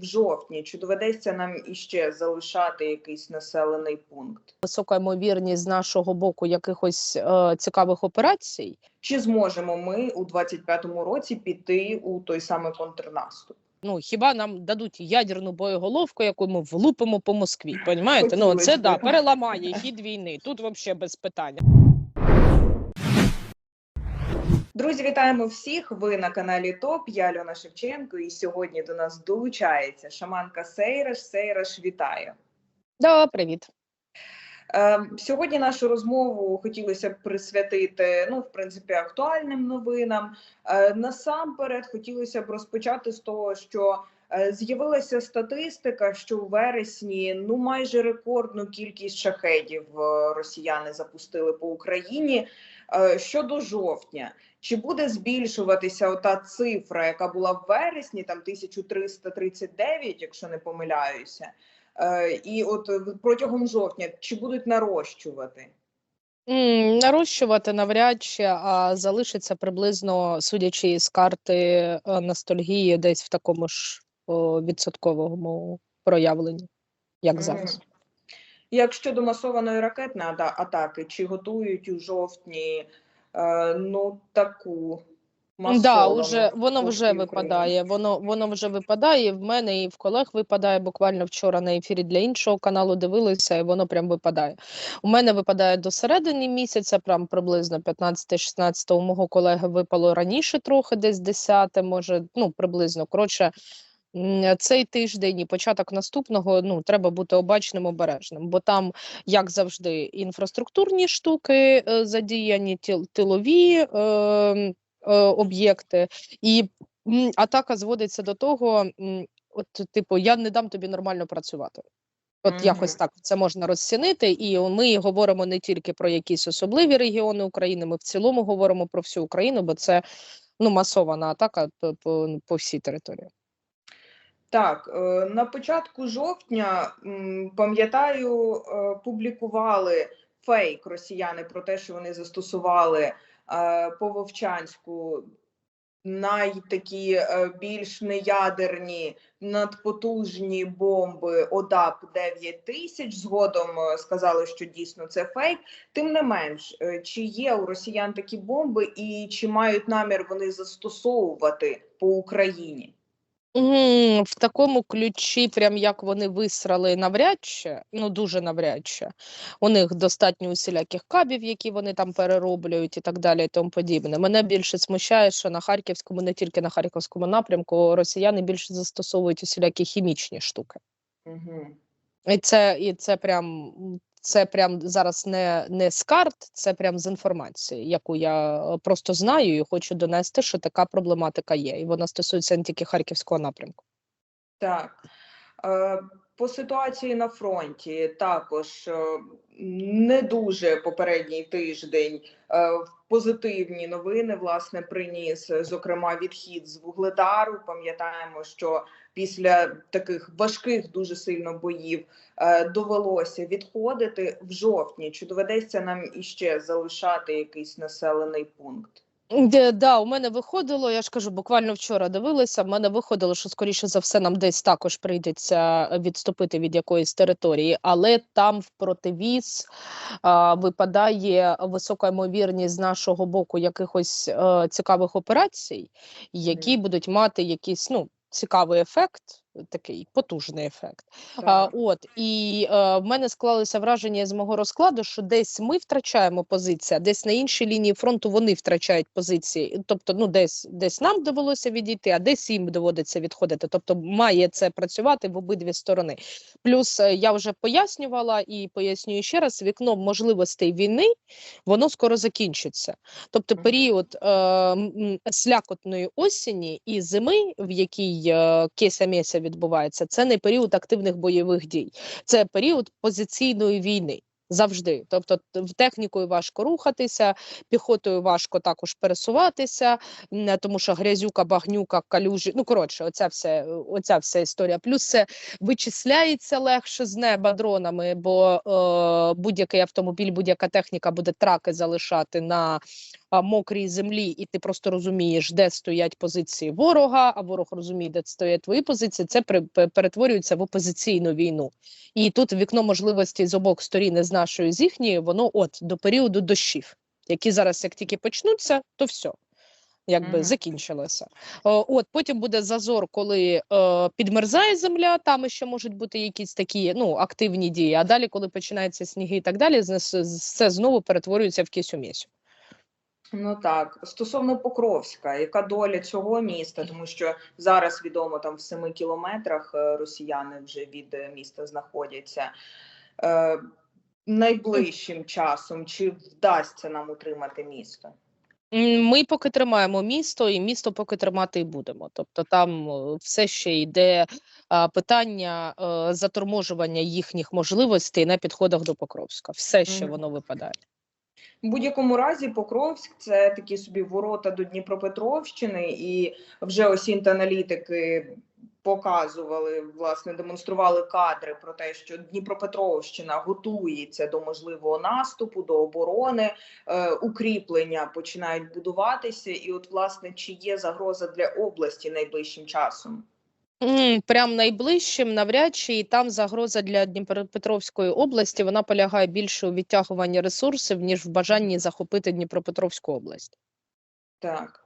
в жовтні. Чи доведеться нам іще залишати якийсь населений пункт? Висока ймовірність з нашого боку якихось е, цікавих операцій. Чи зможемо ми у 25-му році піти у той самий контрнаступ? Ну хіба нам дадуть ядерну боєголовку, яку ми влупимо по Москві? Понімаєте? Ну це да переламає хід війни. Тут взагалі без питання. Друзі, вітаємо всіх! Ви на каналі ТОП. Я Льона Шевченко, і сьогодні до нас долучається шаманка Сейраш. Сейраш, вітаю! Да, привіт. Е, Сьогодні нашу розмову хотілося б присвятити, ну, в принципі, актуальним новинам. Е, Насамперед, хотілося б розпочати з того, що з'явилася статистика, що у вересні ну майже рекордну кількість шахедів е, росіяни запустили по Україні. Е, Щодо жовтня, чи буде збільшуватися ота цифра, яка була в вересні, там 1339, якщо не помиляюся. Е, І от е, протягом жовтня чи будуть нарощувати? Нарощувати навряд чи, а залишиться приблизно, судячи з карти е, ностальгії, десь в такому ж відсотковому проявленні, як зараз. Як щодо масованої ракетної атаки, чи готують у жовтні е, ну таку Да, уже воно вже випадає. Воно воно вже випадає. В мене і в колег випадає. Буквально вчора на ефірі для іншого каналу дивилися, і воно прям випадає. У мене випадає до середини місяця, прям приблизно 15-16. У мого колеги випало раніше трохи, десь 10, може, ну приблизно. Коротше, цей тиждень і початок наступного ну треба бути обачним, обережним, бо там, як завжди, інфраструктурні штуки е, задіяні, тилові. Е, е, об'єкти, і атака зводиться до того, от, типу, я не дам тобі нормально працювати. От Мгм. якось так це можна розцінити, і ми говоримо не тільки про якісь особливі регіони України, ми в цілому говоримо про всю Україну, бо це ну масована атака по, по, по всій території. Так, е, на початку жовтня пам'ятаю, е, публікували фейк росіяни про те, що вони застосували е, по Вовчанську найтакі більш неядерні надпотужні бомби ОДАП 9000. Згодом сказали, що дійсно це фейк. Тим не менш, чи є у росіян такі бомби, і чи мають намір вони застосовувати по Україні? М, В такому ключі, прям як вони висрали навряд чи, ну дуже навряд чи. У них достатньо усіляких кабів, які вони там перероблюють і так далі, і тому подібне. Мене більше смущає, що на харківському, не тільки на харківському напрямку, росіяни більше застосовують усілякі хімічні штуки. Угу. І це, і це прям. Це прям зараз не, не з карт, це прям з інформації, яку я е, просто знаю і хочу донести, що така проблематика є, і вона стосується не тільки харківського напрямку. Так. Е, По ситуації на фронті також е, не дуже попередній тиждень позитивні новини власне приніс, зокрема, відхід з Вугледару. Пам'ятаємо, що після таких важких дуже сильно боїв е, довелося відходити в жовтні. Чи доведеться нам іще залишати якийсь населений пункт? Де, да, у мене виходило, я ж кажу, буквально вчора дивилася. В мене виходило, що скоріше за все нам десь також прийдеться відступити від якоїсь території, але там в противіз а, випадає висока ймовірність з нашого боку якихось е, цікавих операцій, які будуть мати якийсь ну цікавий ефект. Такий потужний ефект. А, от і е, в мене склалося враження з мого розкладу, що десь ми втрачаємо позиції, а десь на іншій лінії фронту вони втрачають позиції. Тобто, ну десь десь нам довелося відійти, а десь їм доводиться відходити. Тобто, має це працювати в обидві сторони. Плюс е, я вже пояснювала і пояснюю ще раз: вікно можливостей війни воно скоро закінчиться. Тобто, період е, слякотної осені і зими, в якій е, кеся мєся відбувається, це не період активних бойових дій, це період позиційної війни. Завжди, тобто в технікою важко рухатися, піхотою важко також пересуватися, тому що грязюка, багнюка, калюжі. Ну коротше, оця вся, оця вся історія. Плюс це вичисляється легше з неба дронами, бо е, будь-який автомобіль, будь-яка техніка буде траки залишати на мокрій землі, і ти просто розумієш, де стоять позиції ворога, а ворог розуміє, де стоять твої позиції. Це перетворюється в опозиційну війну. І тут вікно можливості з обох сторін з нашої з їхньої, воно от до періоду дощів, які зараз, як тільки почнуться, то все. Якби Мгм. закінчилося. О, От потім буде зазор, коли е, підмерзає земля, там ще можуть бути якісь такі ну активні дії. А далі, коли починаються сніги і так далі, все знову перетворюється в кисю місю. Ну так, стосовно Покровська, яка доля цього міста, тому що зараз відомо там в семи кілометрах е, росіяни вже від е, міста знаходяться. Е, найближчим часом чи вдасться нам утримати місто? Ми поки тримаємо місто, і місто поки тримати і будемо. Тобто там е, все ще йде питання заторможування їхніх можливостей на підходах до Покровська. Все ще воно випадає. В будь-якому разі Покровськ це такі собі ворота до Дніпропетровщини, і вже осінь аналітики показували, власне, демонстрували кадри про те, що Дніпропетровщина готується до можливого наступу, до оборони, е, укріплення починають будуватися. І, от, власне, чи є загроза для області найближчим часом? Прям найближчим навряд чи і там загроза для Дніпропетровської області вона полягає більше у відтягуванні ресурсів, ніж в бажанні захопити Дніпропетровську область. Так.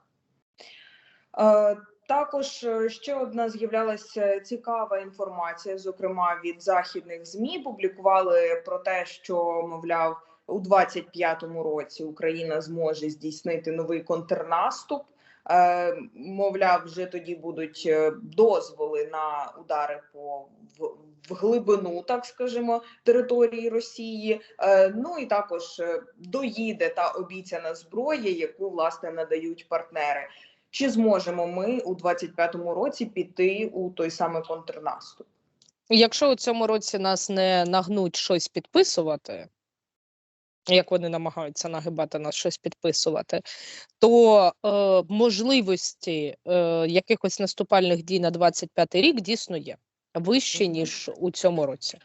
Е, також е, ще одна з'являлася цікава інформація, зокрема від західних ЗМІ. Публікували про те, що мовляв у 25-му році Україна зможе здійснити новий контрнаступ. Е, мовляв, вже тоді будуть е, дозволи на удари по в, глибину, так скажемо, території Росії. Е, ну і також доїде та обіцяна зброя, яку власне надають партнери. Чи зможемо ми у 25-му році піти у той самий контрнаступ? Якщо у цьому році нас не нагнуть щось підписувати, як вони намагаються нагибати нас щось підписувати, то е, можливості е, якихось наступальних дій на 25-й рік дійсно є вище ніж у цьому році.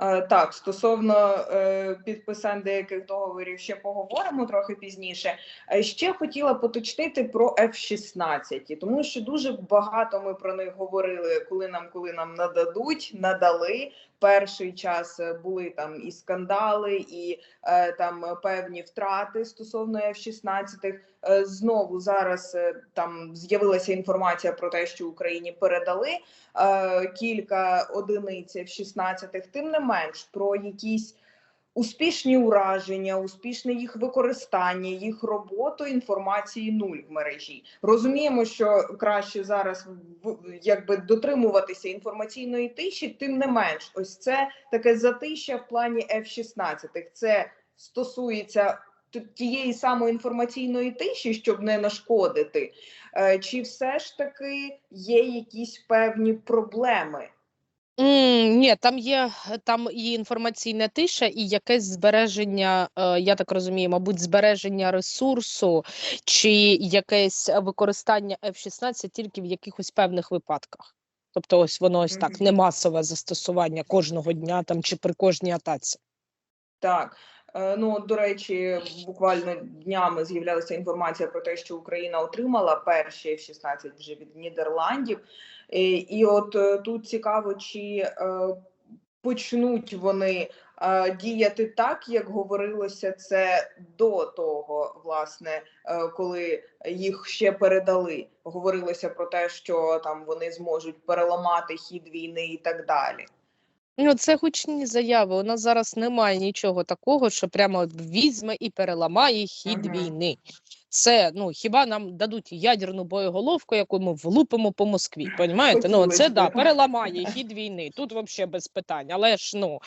Е, Так, стосовно е, підписань деяких договорів, ще поговоримо трохи пізніше. Е, Ще хотіла поточнити про F-16, тому що дуже багато ми про них говорили, коли нам коли нам нададуть, надали. Перший час були там і скандали, і там певні втрати стосовно F-16. Е, Знову зараз е, там з'явилася інформація про те, що Україні передали е, кілька одиниць F-16, тим не менш про якісь успішні ураження, успішне їх використання, їх роботу інформації нуль в мережі. Розуміємо, що краще зараз в- якби дотримуватися інформаційної тиші, тим не менш, ось це таке затища в плані F-16. Це стосується тієї самої інформаційної тиші, щоб не нашкодити. Е, Чи все ж таки є якісь певні проблеми? М, Ні, там є там і інформаційна тиша, і якесь збереження, е, я так розумію, мабуть, збереження ресурсу чи якесь використання F-16 тільки в якихось певних випадках. Тобто, ось воно ось так, не масове застосування кожного дня там чи при кожній атаці. Так. Е, Ну, до речі, буквально днями з'являлася інформація про те, що Україна отримала перші F-16 вже від Нідерландів. І, і от е, тут цікаво, чи е, почнуть вони е, діяти так, як говорилося це до того, власне, е, коли їх ще передали. Говорилося про те, що там вони зможуть переламати хід війни і так далі. Ну, це гучні заяви. У нас зараз немає нічого такого, що прямо візьме і переламає хід угу. війни. Це ну хіба нам дадуть ядерну боєголовку, яку ми влупимо по Москві? Понімаєте? Ну це да переламає хід війни. Тут взагалі без питань. Але ж ну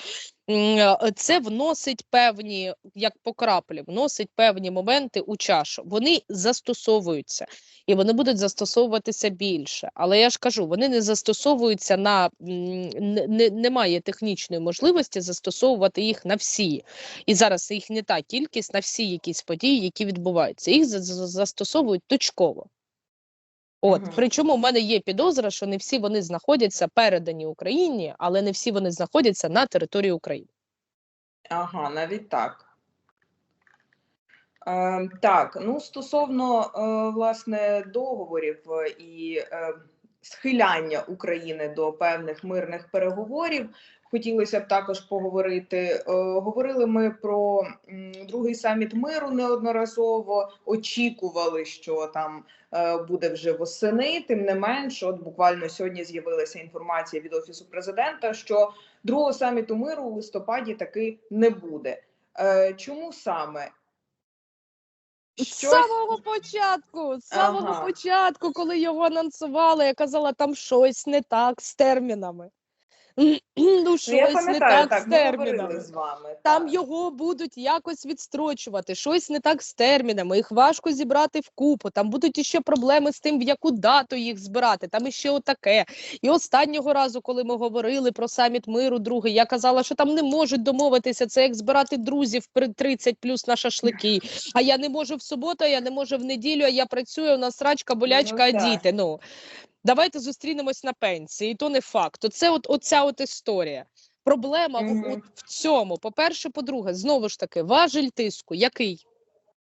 е, це вносить певні, як по краплі, вносить певні моменти у чашу. Вони застосовуються і вони будуть застосовуватися більше. Але я ж кажу, вони не застосовуються на не, не- немає технічної можливості застосовувати їх на всі. І зараз їх не та кількість на всі якісь події, які відбуваються. Їх застосовують точково. От, Мгм. причому в мене є підозра, що не всі вони знаходяться передані Україні, але не всі вони знаходяться на території України. Ага, навіть так. Е, так, ну стосовно е, власне договорів е, і е, схиляння України до певних мирних переговорів, хотілося б також поговорити. Е, говорили ми про другий саміт миру неодноразово. Очікували, що там е, буде вже восени. Тим не менш, от буквально сьогодні з'явилася інформація від офісу президента, що другого саміту миру у листопаді таки не буде. Е, чому саме? З самого початку, з самого Ага. початку, коли його анонсували, я казала, там щось не так з термінами. Ну, Ну, я щось не так, так, з термінами. з вами. Там так. його будуть якось відстрочувати, щось не так з термінами, їх важко зібрати в купу. Там будуть іще проблеми з тим, в яку дату їх збирати. Там іще отаке. І останнього разу, коли ми говорили про саміт миру, другий, я казала, що там не можуть домовитися. Це як збирати друзів при 30 плюс на шашлики. А я не можу в суботу, а я не можу в неділю. А я працюю. У нас срачка, болячка, а так. діти. Ну давайте зустрінемось на пенсії. І то не факт. Це от оця от історія. Проблема в- Мгм. от в цьому. По-перше, по-друге, знову ж таки, важель тиску. Який?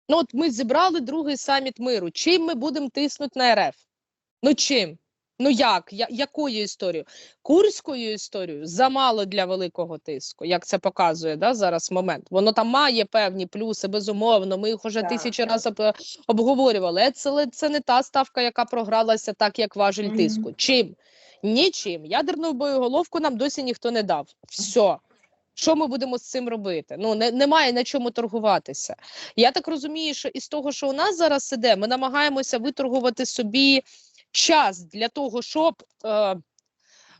Ну, от ми зібрали другий саміт миру. Чим ми будемо тиснути на РФ? Ну чим? Ну як? Я, якою історією? Курською історією замало для великого тиску, як це показує да, зараз момент. Воно там має певні плюси, безумовно. Ми їх уже Так, тисячі так. разів обговорювали. Це, це не та ставка, яка програлася так, як важель тиску. Чим? Нічим. Ядерну боєголовку нам досі ніхто не дав. Все. Що ми будемо з цим робити? Ну не, немає на чому торгуватися. Я так розумію, що із того, що у нас зараз іде, ми намагаємося виторгувати собі час для того, щоб е,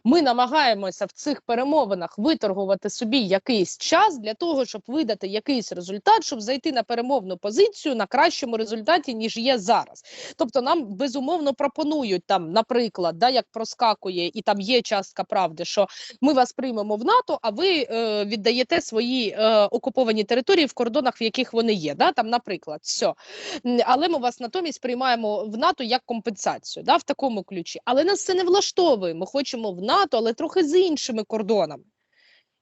ми намагаємося в цих перемовинах виторгувати собі якийсь час для того, щоб видати якийсь результат, щоб зайти на перемовну позицію на кращому результаті, ніж є зараз. Тобто, нам безумовно пропонують там, наприклад, да, як проскакує, і там є частка правди, що ми вас приймемо в НАТО, а ви е, віддаєте свої е, окуповані території в кордонах, в яких вони є. Да? Там, наприклад, все. Але ми вас натомість приймаємо в НАТО як компенсацію, да, в такому ключі. Але нас це не влаштовує. Ми хочемо в НАТО, але трохи з іншими кордонами.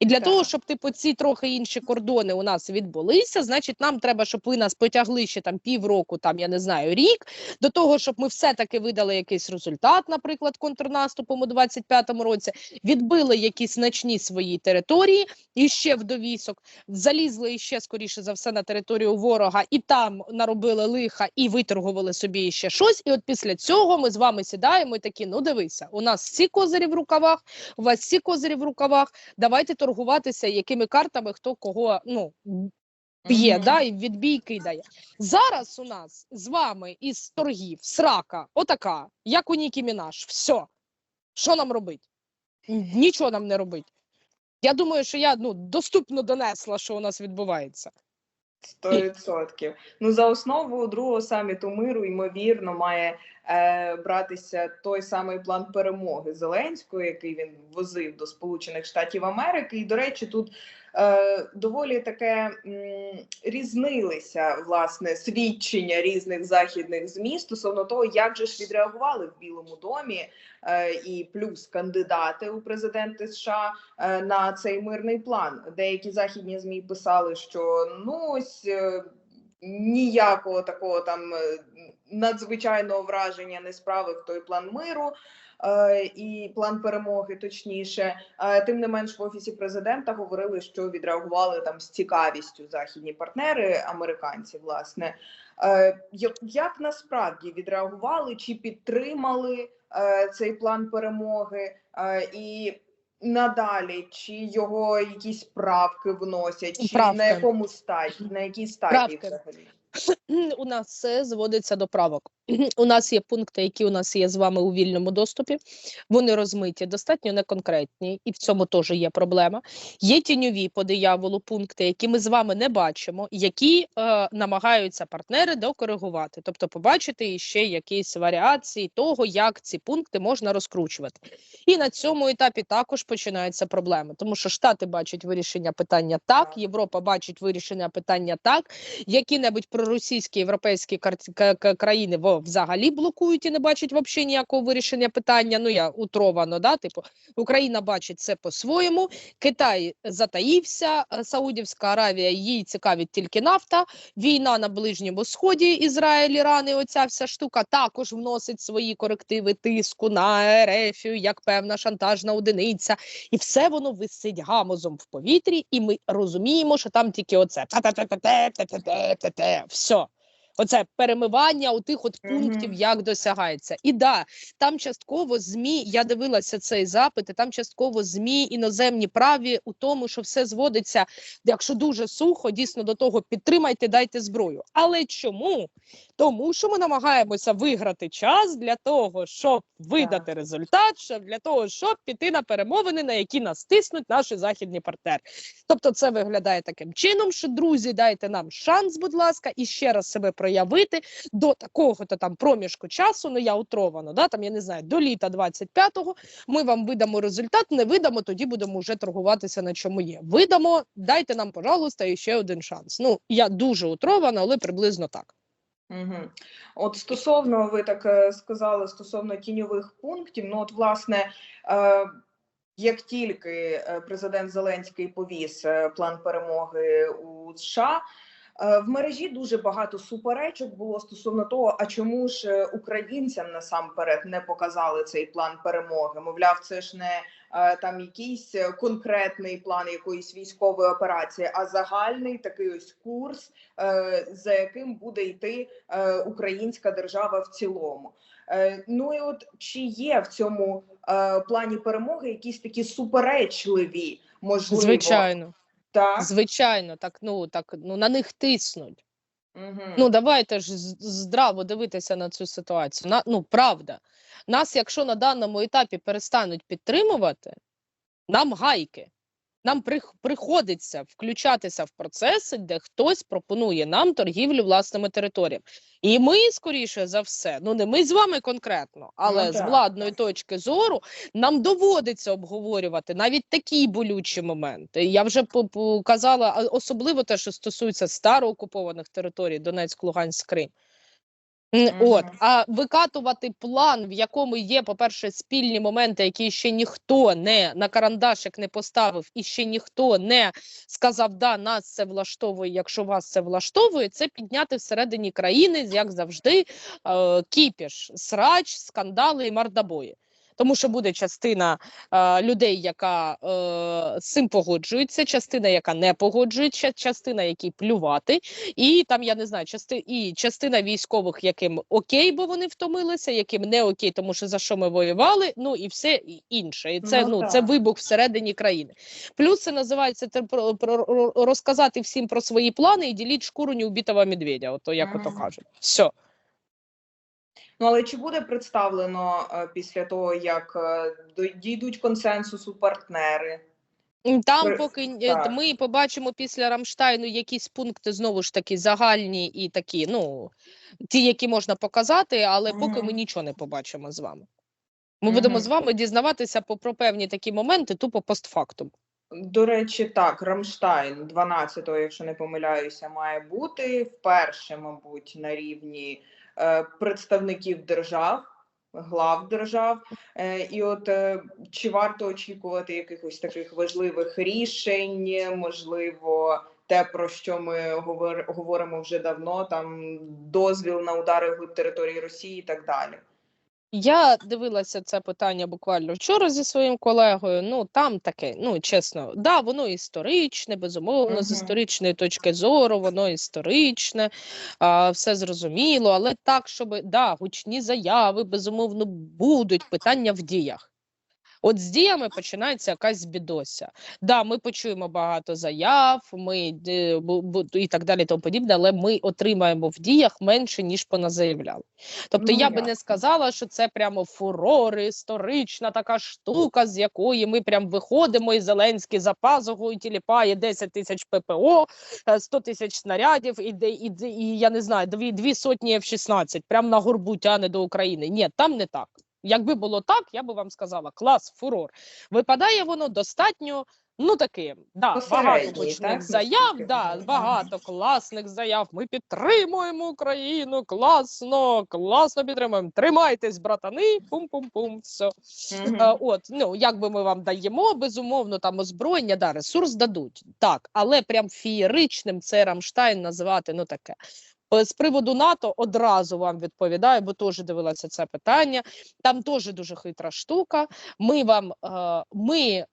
І для Так. того, щоб типу ці трохи інші кордони у нас відбулися, значить, нам треба, щоб ви нас потягли ще там півроку, там я не знаю, рік до того, щоб ми все-таки видали якийсь результат, наприклад, контрнаступом у 25-му році, відбили якісь значні свої території і ще в довісок, залізли іще скоріше за все на територію ворога, і там наробили лиха і виторгували собі ще щось. І от після цього ми з вами сідаємо і такі: ну дивися, у нас всі козирі в рукавах, у вас всі козирі в рукавах. Давайте торгуватися, якими картами хто кого ну б'є, Мгм. да, і відбій кидає. Зараз у нас з вами із торгів срака, отака, як у Нікі Мінаш. Все. Що нам робить? Нічого нам не робить. Я думаю, що я ну доступно донесла, що у нас відбувається. Сто відсотків. Ну за основу другого саміту миру ймовірно має е, братися той самий план перемоги Зеленського, який він возив до Сполучених Штатів Америки. І до речі, тут доволі таке різнилися власне свідчення різних західних змі стосовно того, як же ж відреагували в Білому домі е, і плюс кандидати у президенти США е, на цей мирний план. Деякі західні змі писали, що ну ось е, ніякого такого там е, надзвичайного враження не справив той план миру. Е, І план перемоги, точніше, Е, тим не менш, в офісі президента говорили, що відреагували там з цікавістю західні партнери, американці, власне. Е, як- насправді відреагували чи підтримали цей план перемоги? І надалі, чи його якісь правки вносять, чи Правки. на якому стадії, на якій стадії Правки. взагалі? У нас все зводиться до правок. У нас є пункти, які у нас є з вами у вільному доступі. Вони розмиті, достатньо неконкретні, і в цьому теж є проблема. Є тіньові по дияволу пункти, які ми з вами не бачимо, які е, намагаються партнери докоригувати, тобто побачити ще якісь варіації того, як ці пункти можна розкручувати. І на цьому етапі також починаються проблеми, тому що Штати бачать вирішення питання так. Європа бачить вирішення питання так, які-небудь проросійські російські європейські країни взагалі блокують і не бачать вообще ніякого вирішення питання. Ну я утровано да типу Україна бачить це по-своєму. Китай затаївся, е, Саудівська Аравія їй цікавить тільки нафта. Війна на Ближньому Сході, Ізраїль, Іран і оця вся штука також вносить свої корективи тиску на Ерефію, як певна шантажна одиниця, і все воно висить гамозом в повітрі, і ми розуміємо, що там тільки оце все. Оце перемивання у тих от пунктів, Мгм. як досягається. І да, там частково змі. Я дивилася цей запит, і там частково змі іноземні праві у тому, що все зводиться, якщо дуже сухо, дійсно до того підтримайте, дайте зброю. Але чому? Тому що ми намагаємося виграти час для того, щоб видати результат, щоб для того, щоб піти на перемовини, на які нас тиснуть наші західні партнери. Тобто, це виглядає таким чином, що друзі, дайте нам шанс, будь ласка, і ще раз себе проявити до такого-то там проміжку часу. Ну я утровано, да там я не знаю, до літа 25-го Ми вам видамо результат, не видамо, тоді будемо вже торгуватися на чому є. Видамо, дайте нам, пожалуйста, ще один шанс. Ну я дуже утрована, але приблизно так. Угу. От стосовно, ви так е, сказали, стосовно тіньових пунктів, ну от власне, е, як тільки е, президент Зеленський повіз е, план перемоги у США, в мережі дуже багато суперечок було стосовно того, а чому ж е, українцям насамперед не показали цей план перемоги? Мовляв, це ж не е, там якийсь е, конкретний план якоїсь військової операції, а загальний такий ось курс, е, за яким буде йти е, українська держава в цілому. Е, Ну і от чи є в цьому е, плані перемоги якісь такі суперечливі можливо? Звичайно, так. звичайно, так ну так ну на них тиснуть. Угу. Ну давайте ж здраво дивитися на цю ситуацію. На, ну правда, нас, якщо на даному етапі перестануть підтримувати, нам гайки. Нам приходиться включатися в процеси, де хтось пропонує нам торгівлю власними територіями. І ми, скоріше за все, ну не ми з вами конкретно, але Ну, з владної точки зору нам доводиться обговорювати навіть такі болючі моменти. Я вже показала, особливо те, що стосується староокупованих територій Донецьк, Луганськ, Крим. От, а викатувати план, в якому є, по-перше, спільні моменти, які ще ніхто не на карандашик не поставив, і ще ніхто не сказав, да, нас це влаштовує, якщо вас це влаштовує, це підняти всередині країни, як завжди, е, кіпіш, срач, скандали і мордобої. Тому що буде частина е, людей, яка е, з цим погоджується, частина, яка не погоджується, частина, якій плювати, і там я не знаю, части і частина військових, яким окей, бо вони втомилися, яким не окей, тому що за що ми воювали. Ну і все інше. І це Ну, ну, це вибух всередині країни. Плюс це називається це про, про, розказати всім про свої плани і діліть шкуру неубитого медведя. Ото як ото кажуть. Все. Ну але чи буде представлено е, після того, як е, дійдуть консенсусу партнери? Там, поки так. ми побачимо після Рамштайну якісь пункти знову ж таки загальні і такі, ну ті, які можна показати, але поки ми нічого не побачимо з вами. Ми будемо з вами дізнаватися по про певні такі моменти, тупо постфактум. До речі, так, Рамштайн 12-го, якщо не помиляюся, має бути вперше, мабуть, на рівні представників держав, глав держав. Е, і от е, чи варто очікувати якихось таких важливих рішень, можливо, те, про що ми говор- говоримо вже давно, там дозвіл на удари в території Росії і так далі. Я дивилася це питання буквально вчора зі своїм колегою. Ну там таке, ну чесно, да, воно історичне, безумовно, з історичної точки зору, воно історичне, а, все зрозуміло, але так, щоб да, гучні заяви безумовно будуть питання в діях. От з діями починається якась бідося. Да, ми почуємо багато заяв, ми е, і так далі, тому подібне, але ми отримаємо в діях менше ніж поназаявляли. Тобто Ну, я би не сказала, що це прямо фурор, історична така штука, з якої ми прям виходимо, і Зеленський за пазухою тіліпає 10 тисяч ППО, е, 100 тисяч снарядів, і, і, і я не знаю, дві, дві сотні F-16, прямо на горбу тяне до України. Ні, там не так. Якби було так, я би вам сказала клас, фурор. Випадає воно достатньо. Ну таким, да, багато гучних так, заяв, да, багато класних заяв. Ми підтримуємо Україну, класно, класно підтримуємо. Тримайтесь, братани, пум-пум-пум. Все. Е, От, ну як би ми вам даємо, безумовно, там озброєння, да, ресурс дадуть. Так, але прям фієричним це Рамштайн називати, ну таке. Е, З приводу НАТО одразу вам відповідаю, бо теж дивилася це питання. Там теж дуже хитра штука. Ми вам, е, ми е,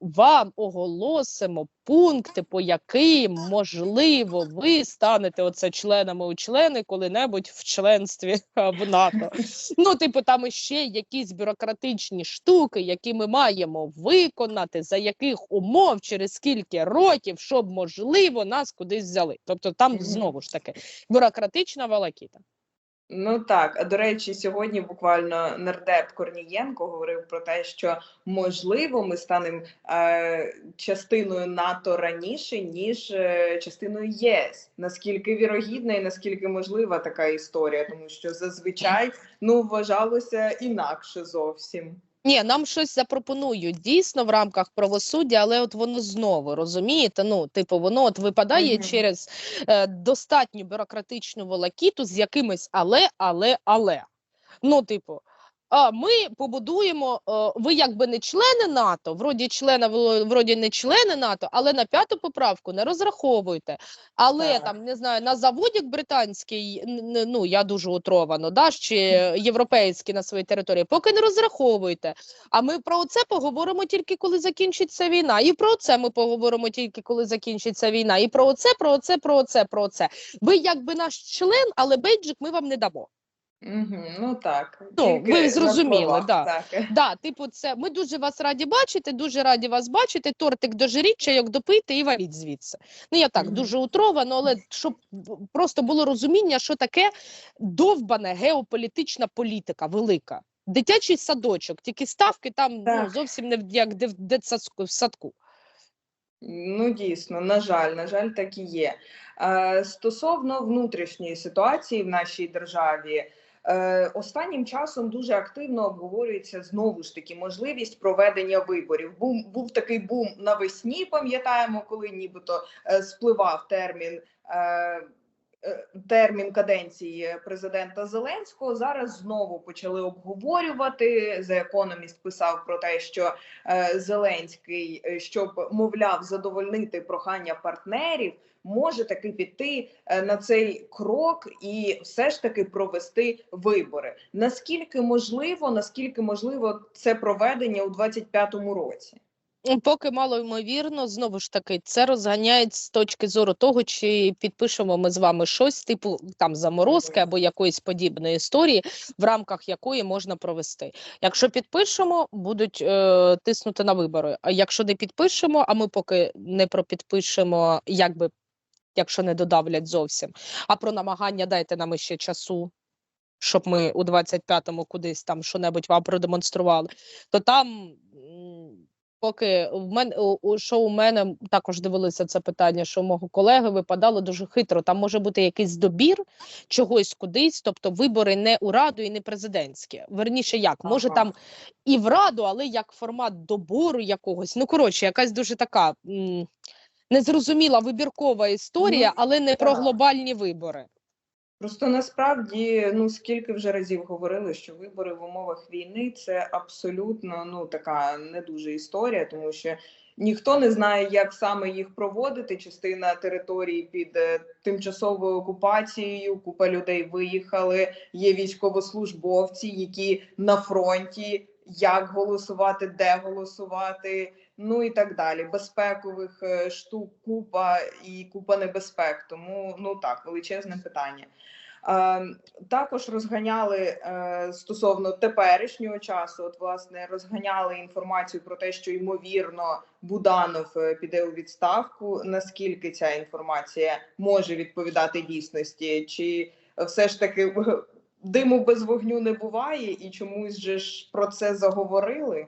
вам оголосимо пункти, по яким можливо ви станете оце членами у члени коли-небудь в членстві в НАТО. Ну, типу, там іще якісь бюрократичні штуки, які ми маємо виконати, за яких умов, через скільки років, щоб можливо нас кудись взяли. Тобто, там знову ж таки бюрократична волокіта. Ну так, а до речі, сьогодні буквально нардеп Корнієнко говорив про те, що можливо ми станемо е, частиною НАТО раніше, ніж е, частиною ЄС. Наскільки вірогідна і наскільки можлива така історія, тому що зазвичай ну вважалося інакше зовсім. Ні, нам щось запропонують дійсно в рамках правосуддя, але от воно знову розумієте. Ну, типу, воно от випадає Мгм. через е, достатню бюрократичну волокіту з якимись але, але, але. Ну, типу, ми побудуємо. е, ви якби не члени НАТО, вроді члена, вроді не члени НАТО, але на п'яту поправку не розраховуйте. Але Так. там не знаю, на заводік британський, ну я дуже утровано, да, чи європейський на своїй території, поки не розраховуйте. А ми про це поговоримо тільки коли закінчиться війна. І про це ми поговоримо тільки коли закінчиться війна. І про це, про це, про це, про це. Ви якби наш член, але бейджик ми вам не дамо. Угу, ну так, Ну, ви зрозуміли, словах, да. так. Да, типу, це ми дуже вас раді бачити, дуже раді вас бачити. Тортик дожеріть, чайок допийте і валіть звідси. Ну я так Мгм. дуже утровано, але щоб просто було розуміння, що таке довбана геополітична політика велика. Дитячий садочок, тільки ставки там ну, зовсім не як де в дитсадку- садку. Ну, дійсно, на жаль, на жаль, так і є. Е, стосовно внутрішньої ситуації в нашій державі, останнім часом дуже активно обговорюється знову ж таки можливість проведення виборів. Бум був такий бум навесні, пам'ятаємо, коли нібито е, спливав термін. Е, Термін каденції президента Зеленського зараз знову почали обговорювати. The Economist писав про те, що е, Зеленський, е, щоб мовляв задовольнити прохання партнерів, може таки піти на цей крок і все ж таки провести вибори. Наскільки можливо, наскільки можливо це проведення у 25-му році? Поки мало ймовірно, знову ж таки, це розганяють з точки зору того, чи підпишемо ми з вами щось, типу там заморозки або якоїсь подібної історії, в рамках якої можна провести. Якщо підпишемо, будуть е, тиснути на вибори. А якщо не підпишемо, а ми поки не пропідпишемо, якби якщо не додавлять зовсім, а про намагання дайте нам іще часу. Щоб ми у 25-му кудись там що-небудь вам продемонстрували, то там поки в мене у- що у мене також дивилися це питання, що у мого колеги випадало дуже хитро. Там може бути якийсь добір чогось кудись, тобто вибори не у раду і не президентські. Верніше, як може Ага. там і в раду, але як формат добору якогось. Ну коротше, якась дуже така м, незрозуміла вибіркова історія, Ну, але не про глобальні вибори. Просто насправді, ну скільки вже разів говорили, що вибори в умовах війни це абсолютно ну така не дуже історія, тому що ніхто не знає, як саме їх проводити. Частина території під е, тимчасовою окупацією, купа людей виїхали. Є військовослужбовці, які на фронті. Як голосувати, де голосувати, ну і так далі. Безпекових е, штук купа і купа небезпек. Тому ну так, величезне питання. Е, також розганяли е, стосовно теперішнього часу. От власне розганяли інформацію про те, що ймовірно Буданов піде у відставку. Наскільки ця інформація може відповідати дійсності, чи все ж таки диму без вогню не буває, і чомусь же ж про це заговорили?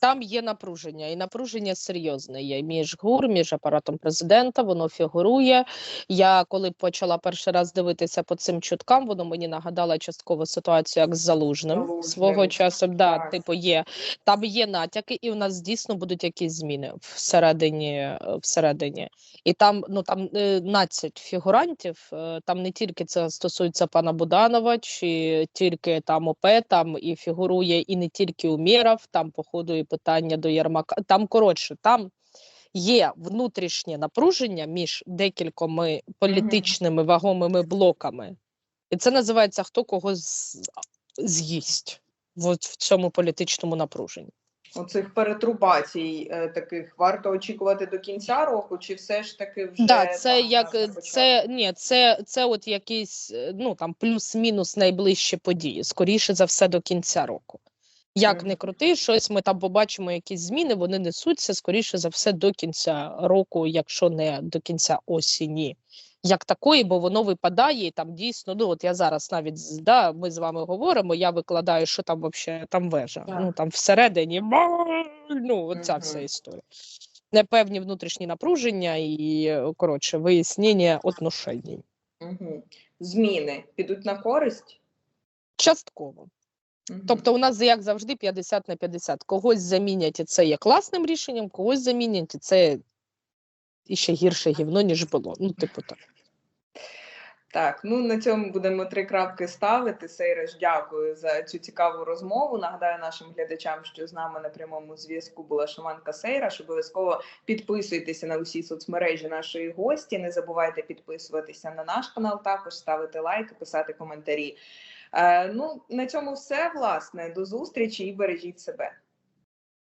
Там є напруження, і напруження серйозне є між ГУР, між апаратом президента. Воно фігурує. Я коли почала перший раз дивитися по цим чуткам, воно мені нагадало частково ситуацію як з залужним Залужним, свого часу. Да, так. типу, є там є натяки, і у нас дійсно будуть якісь зміни всередині. е, всередині. І там ну там е, 12 фігурантів. е, Там не тільки це стосується пана Буданова, чи тільки там ОП, там і фігурує і не тільки Умєров, там походу і питання до Єрмака. Там коротше, там є внутрішнє напруження між декількома політичними вагомими блоками, і це називається хто кого з'їсть от в цьому політичному напруженні. Оцих перетрубацій е, таких варто очікувати до кінця року, чи все ж таки вже Да, це там, як це ні, це, це от якісь е, ну там плюс-мінус найближчі події, скоріше за все до кінця року. Як не крути, щось ми там побачимо, якісь зміни, вони несуться скоріше за все до кінця року, якщо не до кінця осені. Як такої, бо воно випадає і там дійсно. Ну от я зараз навіть да, ми з вами говоримо. Я викладаю, що там вообще там вежа. Так. Ну там всередині ну оця вся історія. Непевні внутрішні напруження і коротше вияснення отношень. Мгм. Зміни підуть на користь? Частково. Тобто, у нас як завжди 50 на 50. Когось замінять і це є класним рішенням, когось замінять і це іще гірше гівно, ніж було. Ну, типу так. Так, ну на цьому будемо три крапки ставити. Сейреш, дякую за цю цікаву розмову. Нагадаю нашим глядачам, що з нами на прямому зв'язку була шаманка Сейраш. Обов'язково підписуйтеся на усі соцмережі нашої гості. Не забувайте підписуватися на наш канал, також ставити лайки, писати коментарі. Е, ну на цьому все власне. До зустрічі і бережіть себе.